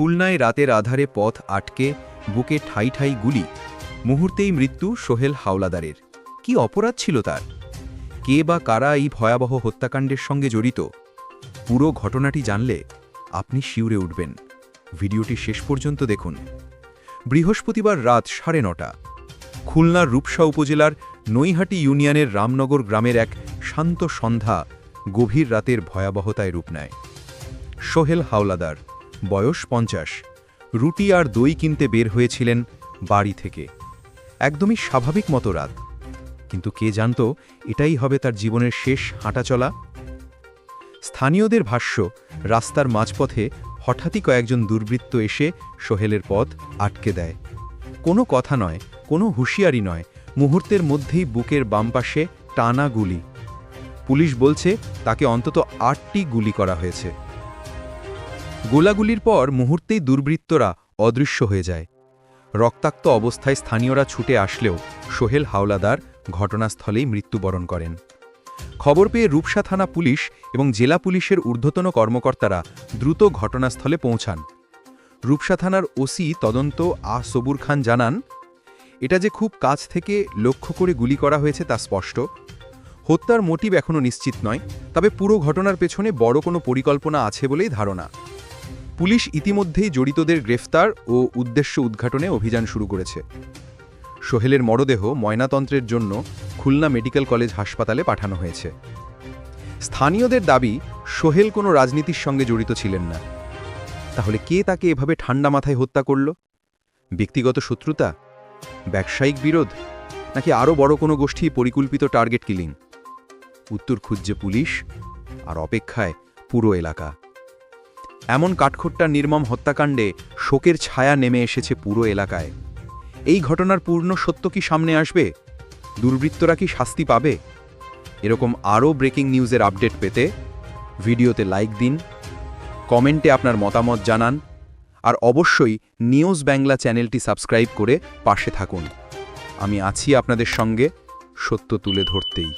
খুলনায় রাতের আধারে পথ আটকে, বুকে ঠাই ঠাই গুলি। মুহূর্তেই মৃত্যু সোহেল হাওলাদারের। কি অপরাধ ছিল তার? কে বা কারা এই ভয়াবহ হত্যাকাণ্ডের সঙ্গে জড়িত? পুরো ঘটনাটি জানলে আপনি শিউরে উঠবেন। ভিডিওটি শেষ পর্যন্ত দেখুন। বৃহস্পতিবার রাত সাড়ে নটা। খুলনার রূপসা উপজেলার নৈহাটি ইউনিয়নের রামনগর গ্রামের এক শান্ত সন্ধ্যা গভীর রাতের ভয়াবহতায় রূপ নেয়। সোহেল হাওলাদার বয়স পঞ্চাশ। রুটি আর দই কিনতে বের হয়েছিলেন বাড়ি থেকে। একদমই স্বাভাবিক মতো রাত। কিন্তু কে জানত এটাই হবে তার জীবনের শেষ হাঁটাচলা স্থানীয়দের ভাষ্য, রাস্তার মাঝপথে হঠাৎই কয়েকজন দুর্বৃত্ত এসে সোহেলের পথ আটকে দেয়। কোনো কথা নয়, কোনো হুঁশিয়ারি নয়, মুহূর্তের মধ্যেই বুকের বাম পাশে টানা গুলি। পুলিশ বলছে তাকে অন্তত আটটি গুলি করা হয়েছে। গোলাগুলির পর মুহূর্তেই দুর্বৃত্তরা অদৃশ্য হয়ে যায়। রক্তাক্ত অবস্থায় স্থানীয়রা ছুটে আসলেও সোহেল হাওলাদার ঘটনাস্থলেই মৃত্যুবরণ করেন। খবর পেয়ে রূপসা থানা পুলিশ এবং জেলা পুলিশের ঊর্ধ্বতন কর্মকর্তারা দ্রুত ঘটনাস্থলে পৌঁছান। রূপসা থানার ওসি তদন্ত আ সবুর খান জানান, এটা যে খুব কাছ থেকে লক্ষ্য করে গুলি করা হয়েছে তা স্পষ্ট। হত্যার মোটিভ এখনও নিশ্চিত নয়, তবে পুরো ঘটনার পেছনে বড় কোনো পরিকল্পনা আছে বলেই ধারণা। পুলিশ ইতিমধ্যেই জড়িতদের গ্রেফতার ও উদ্দেশ্য উদ্ঘাটনে অভিযান শুরু করেছে। সোহেলের মরদেহ ময়নাতন্ত্রের জন্য খুলনা মেডিকেল কলেজ হাসপাতালে পাঠানো হয়েছে। স্থানীয়দের দাবি, সোহেল কোনো রাজনীতির সঙ্গে জড়িত ছিলেন না। তাহলে কে তাকে এভাবে ঠান্ডা মাথায় হত্যা করল? ব্যক্তিগত শত্রুতা? ব্যবসায়িক বিরোধ? নাকি আরও বড় কোনো গোষ্ঠী পরিকল্পিত টার্গেট কিলিং? উত্তর খুঁজছে পুলিশ, আর অপেক্ষায় পুরো এলাকা। এমন কাঠখোট্টা নির্মম হত্যাকাণ্ডে শোকের ছায়া নেমে এসেছে পুরো এলাকায়। এই ঘটনার পূর্ণ সত্য কি সামনে আসবে? দুর্বৃত্তরা কি শাস্তি পাবে? এরকম আরও ব্রেকিং নিউজের আপডেট পেতে ভিডিওতে লাইক দিন, কমেন্টে আপনার মতামত জানান, আর অবশ্যই নিউজ বাংলা চ্যানেলটি সাবস্ক্রাইব করে পাশে থাকুন। আমি আছি আপনাদের সঙ্গে, সত্য তুলে ধরতেই।